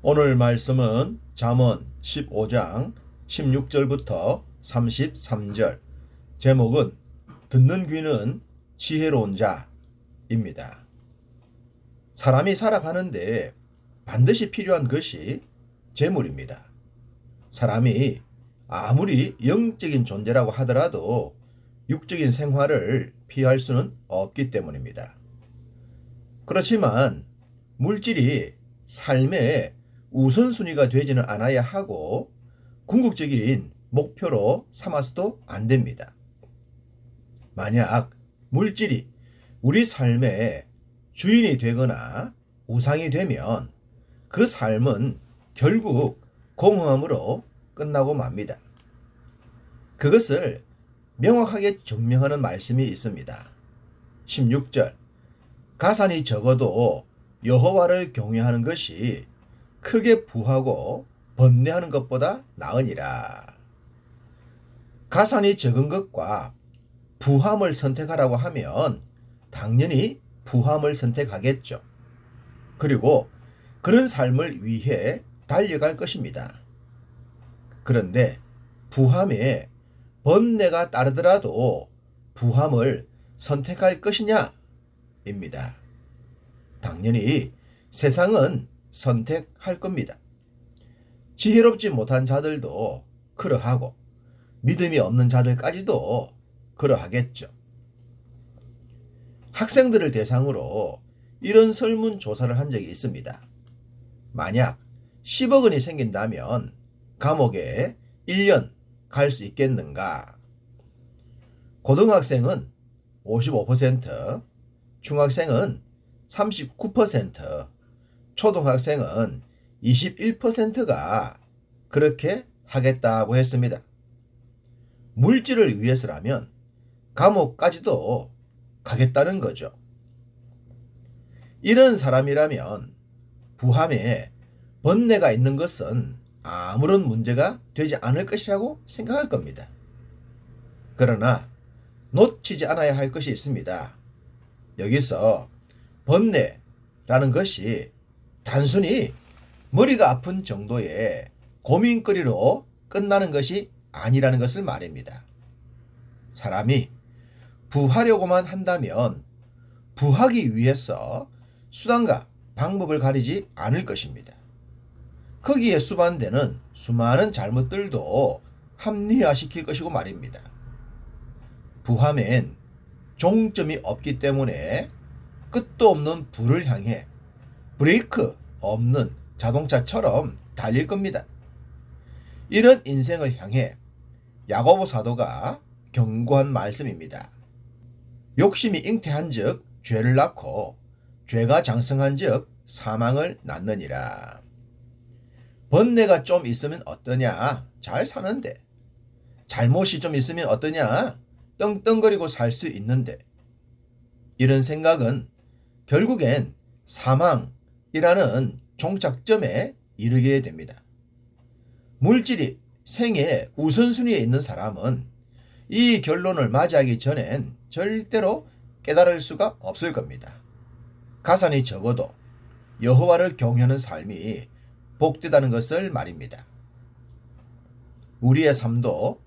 오늘 말씀은 잠언 15장 16절부터 33절. 제목은 듣는 귀는 지혜로운 자입니다. 사람이 살아가는데 반드시 필요한 것이 재물입니다. 사람이 아무리 영적인 존재라고 하더라도 육적인 생활을 피할 수는 없기 때문입니다. 그렇지만 물질이 삶의 우선순위가 되지는 않아야 하고 궁극적인 목표로 삼아서도 안 됩니다. 만약 물질이 우리 삶의 주인이 되거나 우상이 되면 그 삶은 결국 공허함으로 끝나고 맙니다. 그것을 명확하게 증명하는 말씀이 있습니다. 16절 가산이 적어도 여호와를 경외하는 것이 크게 부하고 번뇌하는 것보다 나으니라. 가산이 적은 것과 부함을 선택하라고 하면 당연히 부함을 선택하겠죠. 그리고 그런 삶을 위해 달려갈 것입니다. 그런데 부함에 번뇌가 따르더라도 부함을 선택할 것이냐? 입니다. 당연히 세상은 선택할 겁니다. 지혜롭지 못한 자들도 그러하고 믿음이 없는 자들까지도 그러하겠죠. 학생들을 대상으로 이런 설문 조사를 한 적이 있습니다. 만약 10억 원이 생긴다면 감옥에 1년 갈 수 있겠는가? 고등학생은 55%, 중학생은 39%, 초등학생은 21%가 그렇게 하겠다고 했습니다. 물질을 위해서라면 감옥까지도 가겠다는 거죠. 이런 사람이라면 부함에 번뇌가 있는 것은 아무런 문제가 되지 않을 것이라고 생각할 겁니다. 그러나 놓치지 않아야 할 것이 있습니다. 여기서 번뇌라는 것이 단순히 머리가 아픈 정도의 고민거리로 끝나는 것이 아니라는 것을 말입니다. 사람이 부하려고만 한다면 부하기 위해서 수단과 방법을 가리지 않을 것입니다. 거기에 수반되는 수많은 잘못들도 합리화시킬 것이고 말입니다. 부함엔 종점이 없기 때문에 끝도 없는 불을 향해 브레이크 없는 자동차처럼 달릴 겁니다. 이런 인생을 향해 야고보 사도가 경고한 말씀입니다. 욕심이 잉태한즉 죄를 낳고 죄가 장성한즉 사망을 낳느니라. 번뇌가 좀 있으면 어떠냐? 잘 사는데. 잘못이 좀 있으면 어떠냐? 떵떵거리고 살 수 있는데. 이런 생각은 결국엔 사망 이라는 종착점에 이르게 됩니다. 물질이 생의 우선순위에 있는 사람은 이 결론을 맞이하기 전엔 절대로 깨달을 수가 없을 겁니다. 가산이 적어도 여호와를 경외하는 삶이 복되다는 것을 말입니다. 우리의 삶도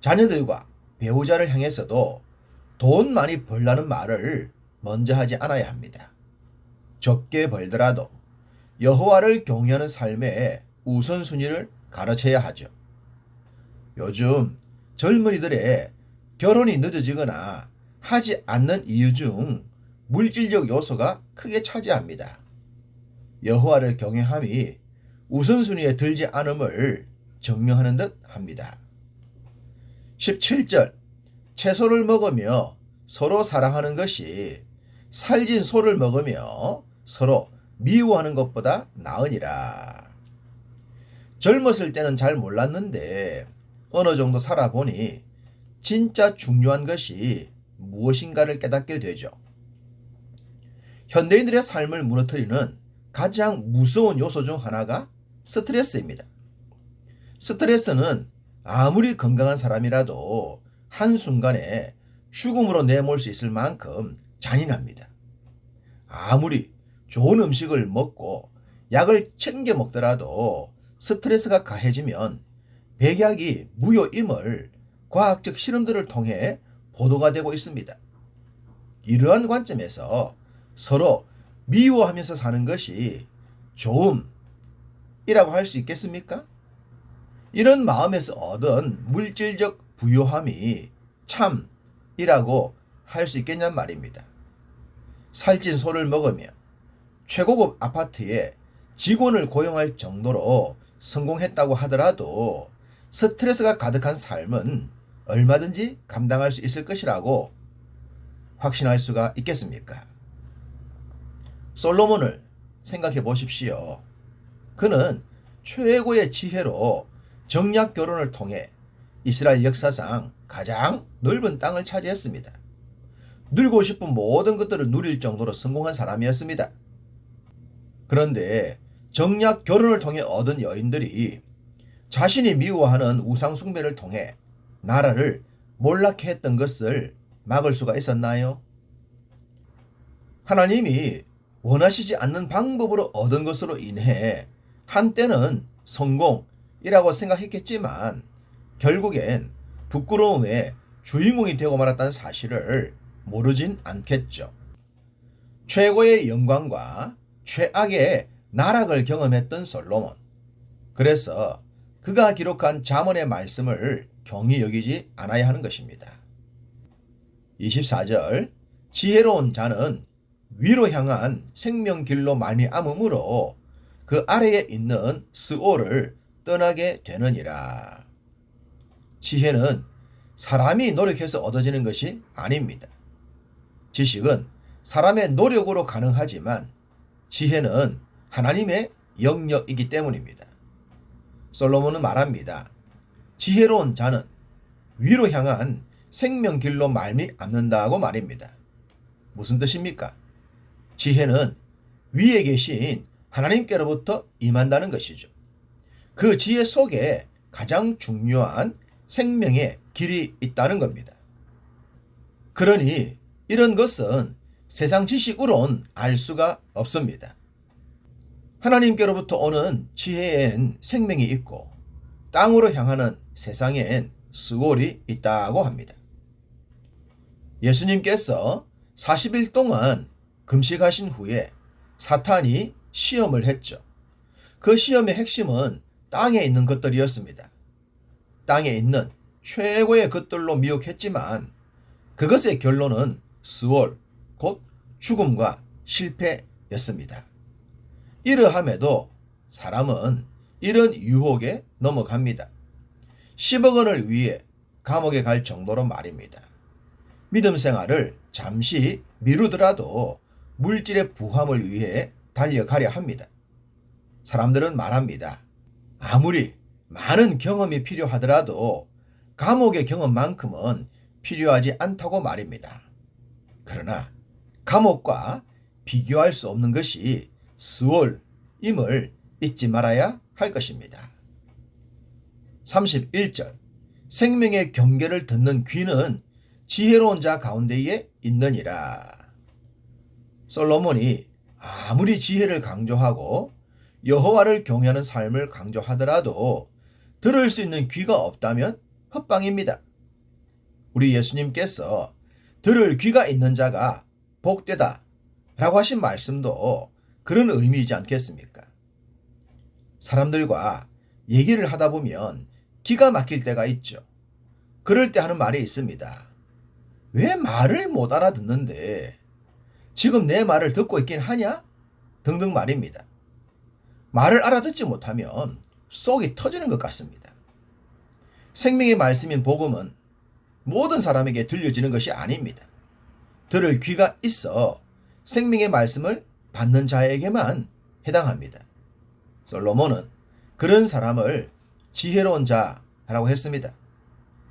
자녀들과 배우자를 향해서도 돈 많이 벌라는 말을 먼저 하지 않아야 합니다. 적게 벌더라도 여호와를 경외하는 삶의 우선순위를 가르쳐야 하죠. 요즘 젊은이들의 결혼이 늦어지거나 하지 않는 이유 중 물질적 요소가 크게 차지합니다. 여호와를 경외함이 우선순위에 들지 않음을 증명하는 듯 합니다. 17절 채소를 먹으며 서로 사랑하는 것이 살진 소를 먹으며 서로 미워하는 것보다 나으니라. 젊었을 때는 잘 몰랐는데 어느 정도 살아보니 진짜 중요한 것이 무엇인가를 깨닫게 되죠. 현대인들의 삶을 무너뜨리는 가장 무서운 요소 중 하나가 스트레스입니다. 스트레스는 아무리 건강한 사람이라도 한순간에 죽음으로 내몰 수 있을 만큼 잔인합니다. 아무리 좋은 음식을 먹고 약을 챙겨 먹더라도 스트레스가 가해지면 백약이 무효임을 과학적 실험들을 통해 보도가 되고 있습니다. 이러한 관점에서 서로 미워하면서 사는 것이 좋음이라고 할 수 있겠습니까? 이런 마음에서 얻은 물질적 부요함이 참이라고 할 수 있겠냔 말입니다. 살찐 소를 먹으며 최고급 아파트에 직원을 고용할 정도로 성공했다고 하더라도 스트레스가 가득한 삶은 얼마든지 감당할 수 있을 것이라고 확신할 수가 있겠습니까? 솔로몬을 생각해 보십시오. 그는 최고의 지혜로 정략 결혼을 통해 이스라엘 역사상 가장 넓은 땅을 차지했습니다. 누리고 싶은 모든 것들을 누릴 정도로 성공한 사람이었습니다. 그런데 정략 결혼을 통해 얻은 여인들이 자신이 미워하는 우상숭배를 통해 나라를 몰락해 했던 것을 막을 수가 있었나요? 하나님이 원하시지 않는 방법으로 얻은 것으로 인해 한때는 성공이라고 생각했겠지만 결국엔 부끄러움의 주인공이 되고 말았다는 사실을 모르진 않겠죠. 최고의 영광과 최악의 나락을 경험했던 솔로몬. 그래서 그가 기록한 잠언의 말씀을 경히 여기지 않아야 하는 것입니다. 24절 지혜로운 자는 위로 향한 생명길로 말미암음으로 그 아래에 있는 스올을 떠나게 되느니라. 지혜는 사람이 노력해서 얻어지는 것이 아닙니다. 지식은 사람의 노력으로 가능하지만 지혜는 하나님의 영역이기 때문입니다. 솔로몬은 말합니다. 지혜로운 자는 위로 향한 생명길로 말미암는다고 말입니다. 무슨 뜻입니까? 지혜는 위에 계신 하나님께로부터 임한다는 것이죠. 그 지혜 속에 가장 중요한 생명의 길이 있다는 겁니다. 그러니 이런 것은 세상 지식으론 알 수가 없습니다. 하나님께로부터 오는 지혜엔 생명이 있고 땅으로 향하는 세상엔 스골이 있다고 합니다. 예수님께서 40일 동안 금식하신 후에 사탄이 시험을 했죠. 그 시험의 핵심은 땅에 있는 것들이었습니다. 땅에 있는 최고의 것들로 미혹했지만 그것의 결론은 스월, 곧 죽음과 실패였습니다. 이러함에도 사람은 이런 유혹에 넘어갑니다. 10억 원을 위해 감옥에 갈 정도로 말입니다. 믿음 생활을 잠시 미루더라도 물질의 부함을 위해 달려가려 합니다. 사람들은 말합니다. 아무리 많은 경험이 필요하더라도 감옥의 경험만큼은 필요하지 않다고 말입니다. 그러나 감옥과 비교할 수 없는 것이 스월임을 잊지 말아야 할 것입니다. 31절 생명의 경계를 듣는 귀는 지혜로운 자 가운데에 있느니라. 솔로몬이 아무리 지혜를 강조하고 여호와를 경외하는 삶을 강조하더라도 들을 수 있는 귀가 없다면 헛방입니다. 우리 예수님께서 들을 귀가 있는 자가 복되다 라고 하신 말씀도 그런 의미이지 않겠습니까? 사람들과 얘기를 하다 보면 기가 막힐 때가 있죠. 그럴 때 하는 말이 있습니다. 왜 말을 못 알아듣는데 지금 내 말을 듣고 있긴 하냐? 등등 말입니다. 말을 알아듣지 못하면 속이 터지는 것 같습니다. 생명의 말씀인 복음은 모든 사람에게 들려지는 것이 아닙니다. 들을 귀가 있어 생명의 말씀을 받는 자에게만 해당합니다. 솔로몬은 그런 사람을 지혜로운 자라고 했습니다.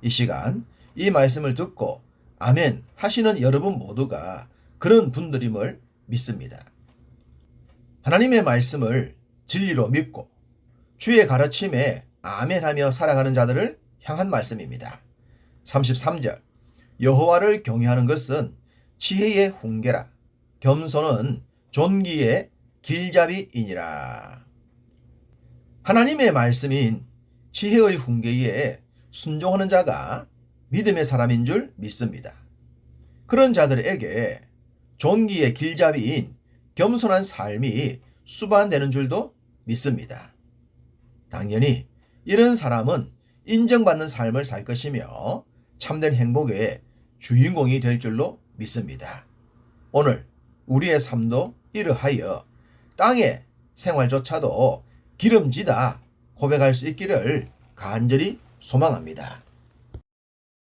이 시간 이 말씀을 듣고 아멘 하시는 여러분 모두가 그런 분들임을 믿습니다. 하나님의 말씀을 진리로 믿고 주의 가르침에 아멘하며 살아가는 자들을 향한 말씀입니다. 33절 여호와를 경외하는 것은 지혜의 훈계라 겸손은 존귀의 길잡이이니라. 하나님의 말씀인 지혜의 훈계에 순종하는 자가 믿음의 사람인 줄 믿습니다. 그런 자들에게 존귀의 길잡이인 겸손한 삶이 수반되는 줄도 믿습니다. 당연히 이런 사람은 인정받는 삶을 살 것이며 참된 행복의 주인공이 될 줄로 믿습니다. 오늘 우리의 삶도 이러하여 땅의 생활조차도 기름지다 고백할 수 있기를 간절히 소망합니다.